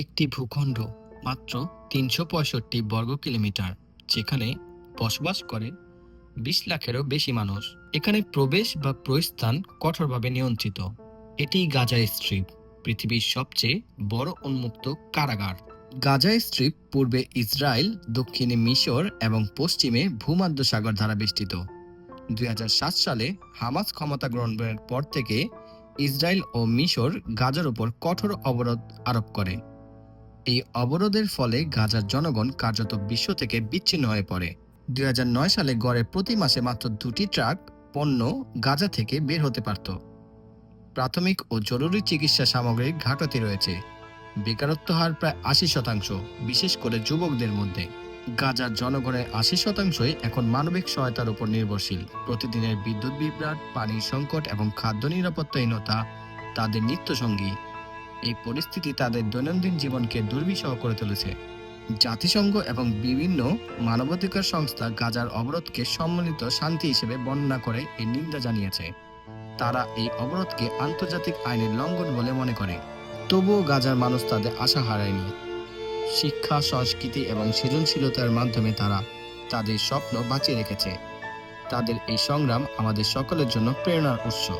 একটি ভূখণ্ড, মাত্র তিনশো পঁয়ষট্টি বর্গ কিলোমিটার, যেখানে বসবাস করে বিশ লাখেরও বেশি মানুষ। এখানে প্রবেশ বা প্রস্থান কঠোরভাবে নিয়ন্ত্রিত। এটি গাজা স্ট্রিপ পৃথিবীর সবচেয়ে বড় উন্মুক্ত কারাগার। গাজা স্ট্রিপ পূর্বে ইসরায়েল, দক্ষিণে মিশর এবং পশ্চিমে ভূমধ্য সাগর দ্বারা বেষ্টিত। দুই হাজার সাত সালে হামাস ক্ষমতা গ্রহণের পর থেকে ইসরায়েল ও মিশর গাজার উপর কঠোর অবরোধ আরোপ করে। এই অবরোধের ফলে গাজার জনগণ কার্যত বিশ্ব থেকে বিচ্ছিন্ন হয়ে পড়ে। দুই হাজার নয় সালে গড়ে প্রতি মাসে মাত্র দুটি ট্রাক পণ্য গাজা থেকে বের হতে পারত। প্রাথমিক ও জরুরি চিকিৎসা সামগ্রীর ঘাটতি রয়েছে। বেকারত্ব হার প্রায় আশি শতাংশ, বিশেষ করে যুবকদের মধ্যে। গাজার জনগণের আশি শতাংশই এখন মানবিক সহায়তার উপর নির্ভরশীল। প্রতিদিনের বিদ্যুৎ বিভ্রাট, পানির সংকট এবং খাদ্য নিরাপত্তাহীনতা, তাদের নিত্যসঙ্গী। এই পরিস্থিতি তাদের দৈনন্দিন জীবনকে দুর্বিষহ করে তুলেছে। জাতিসংঘ এবং বিভিন্ন মানবাধিকার সংস্থা গাজার অবরোধকে সম্মিলিত শান্তি হিসেবে বর্ণনা করে এই নিন্দা জানিয়েছে। তারা এই অবরোধকে আন্তর্জাতিক আইনের লঙ্ঘন বলে মনে করে। তবুও গাজার মানুষ তাদের আশা হারায়নি। শিক্ষা, সংস্কৃতি এবং সৃজনশীলতার মাধ্যমে তারা তাদের স্বপ্ন বাঁচিয়ে রেখেছে। তাদের এই সংগ্রাম আমাদের সকলের জন্য প্রেরণার উৎস।